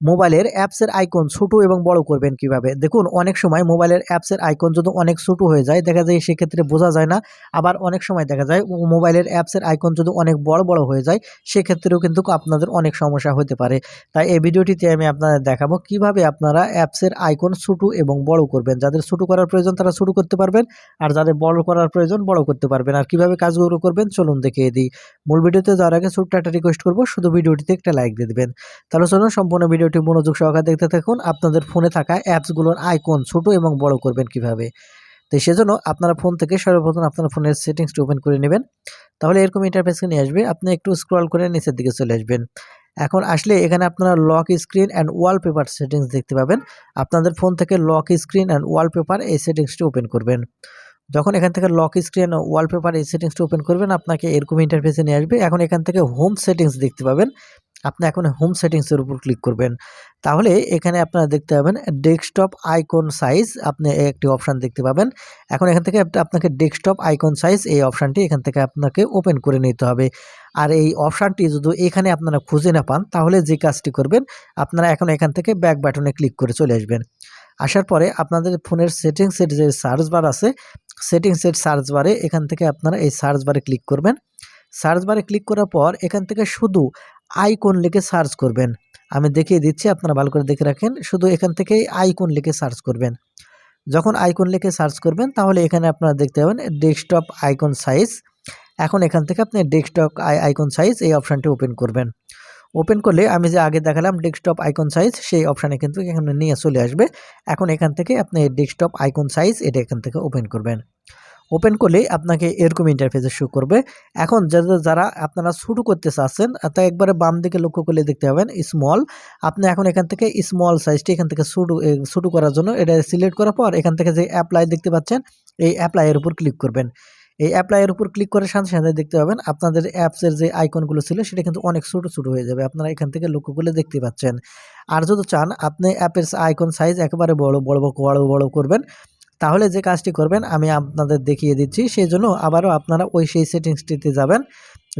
মোবাইলের অ্যাপসের আইকন ছোট এবং বড় করবেন কীভাবে? দেখুন, অনেক সময় মোবাইলের অ্যাপসের আইকন যদি অনেক ছোট হয়ে যায়, দেখা যায় সেক্ষেত্রে বোঝা যায় না। আবার অনেক সময় দেখা যায় মোবাইলের অ্যাপসের আইকন যদি অনেক বড় বড় হয়ে যায়, সেক্ষেত্রেও কিন্তু আপনাদের অনেক সমস্যা হতে পারে। তাই এই ভিডিওটিতে আমি আপনাদের দেখাবো কীভাবে আপনারা অ্যাপসের আইকন ছোট এবং বড় করবেন। যাদের ছোট করার প্রয়োজন তারা ছোট করতে পারবেন, আর যাদের বড় করার প্রয়োজন বড় করতে পারবেন। আর কীভাবে কাজগুলো করবেন চলুন দেখিয়ে দিই। মূল ভিডিওতে যাওয়ার আগে ছোট্ট একটা রিকোয়েস্ট করব, শুধু ভিডিওটিতে একটা লাইক দিয়ে দেবেন। তাহলে চলুন সম্পূর্ণ ভিডিওটি মনোযোগ সহকারে দেখতে থাকুন। আপনাদের ফোনে থাকা অ্যাপসগুলোর আইকন ছোট এবং বড় করবেন কীভাবে? তো সেজন্য আপনারা ফোন থেকে সর্বপ্রথম আপনার ফোনের সেটিংসটি ওপেন করে নেবেন। তাহলে এরকম ইন্টারফেসে নিয়ে আসবে। আপনি একটু স্ক্রল করে নিচের দিকে চলে আসবেন। এখন আসলে এখানে আপনারা lock screen and wallpaper settings দেখতে পাবেন। আপনাদের ফোন থেকে লক স্ক্রিন অ্যান্ড ওয়ালপেপার এই সেটিংসটি ওপেন করবেন। যখন এখান থেকে লক স্ক্রিন ওয়ালপেপার এই সেটিংসটি ওপেন করবেন, আপনাকে এরকম ইন্টারফেসে নিয়ে আসবে। এখন এখান থেকে হোম সেটিংস দেখতে পাবেন। আপনি এখন হোম সেটিংসের উপর ক্লিক করবেন। তাহলে এখানে আপনারা দেখতে পাবেন ডেস্কটপ আইকন সাইজ আপনি একটি অপশান দেখতে পাবেন। এখন এখান থেকে আপনাকে ডেস্কটপ আইকন সাইজ এই অপশানটি এখান থেকে আপনাকে ওপেন করে নিতে হবে। আর এই অপশানটি যদি এখানে আপনারা খুঁজে না পান, তাহলে যে কাজটি করবেন, আপনারা এখন এখান থেকে ব্যাক বাটনে ক্লিক করে চলে আসবেন। আসার পরে আপনাদের ফোনের সেটিংসের যে সার্চ বার আছে সেটিংসের সার্চ বারে এখান থেকে আপনারা এই সার্চ বারে ক্লিক করবেন। সার্চ বারে ক্লিক করার পর এখান থেকে শুধু আইকন লিখে সার্চ করবেন। আমি দেখিয়ে দিচ্ছি, আপনারা ভালো করে দেখে রাখেন, শুধু এখান থেকেই আইকন লিখে সার্চ করবেন। যখন আইকন লিখে সার্চ করবেন, তাহলে এখানে আপনারা দেখতে পাবেন ডেস্কটপ আইকন সাইজ। এখন এখান থেকে আপনি ডেস্কটপ আইকন সাইজ এই অপশানটি ওপেন করবেন। ওপেন করলে আমি যে আগে দেখালাম ডেস্কটপ আইকন সাইজ, সেই অপশানে কিন্তু এখানে নিয়ে চলে আসবে। এখন এখান থেকে আপনি ডেস্কটপ আইকন সাইজ এটা এখান থেকে ওপেন করবেন। ওপেন করলেই আপনাকে এরকম ইন্টারফেসে শো করবে। এখন যারা যারা আপনারা শুরু করতে চাচ্ছেন, তা একবারে বাম দিকে লক্ষ্য করলে দেখতে পাবেন স্মল আপনি এখন এখান থেকে স্মল সাইজটি এখান থেকে শুরু শুরু করার জন্য এটা সিলেক্ট করার পর এখান থেকে যে অ্যাপ্লাই দেখতে পাচ্ছেন, এই অ্যাপ্লাইয়ের উপর ক্লিক করবেন। এই অ্যাপ্লাইয়ের উপর ক্লিক করার সাথে সাথে দেখতে পাবেন, আপনাদের অ্যাপসের যে আইকনগুলো ছিল, সেটা কিন্তু অনেক ছোটো ছোটো হয়ে যাবে। আপনারা এখান থেকে লক্ষ্য করলে দেখতে পাচ্ছেন। আর যদি চান, আপনি অ্যাপের আইকন সাইজ একেবারে বড় বড় বড় বড় করবেন তাহলে যে কাজটি করবেন, আমি আপনাদের দেখিয়ে দিচ্ছি। সেই জন্য আবারও আপনারা ওই সেই সেটিংসটিতে যাবেন।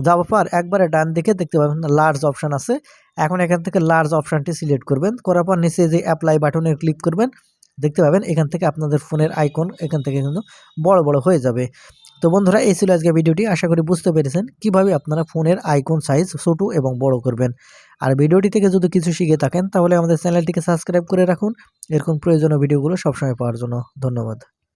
যাওয়ার পর একবারে ডান দিকে দেখতে পাবেন লার্জ অপশান আছে। এখন এখান থেকে লার্জ অপশানটি সিলেক্ট করবেন। করার পর নিচে যে অ্যাপ্লাই বাটনে ক্লিক করবেন, দেখতে পাবেন এখান থেকে আপনাদের ফোনের আইকন এখান থেকে কিন্তু বড় বড় হয়ে যাবে। তো বন্ধুরা, এই ছিল আজকে ভিডিওটি। আশা করি বুঝতে পেরেছেন কীভাবে আপনারা ফোনের আইকন সাইজ ছোট এবং বড় করবেন। আর ভিডিওটি থেকে যদি কিছু শিখে থাকেন, তাহলে আমাদের চ্যানেলটিকে সাবস্ক্রাইব করে রাখুন। এরকম প্রয়োজনীয় ভিডিওগুলো সবসময় পাওয়ার জন্য ধন্যবাদ।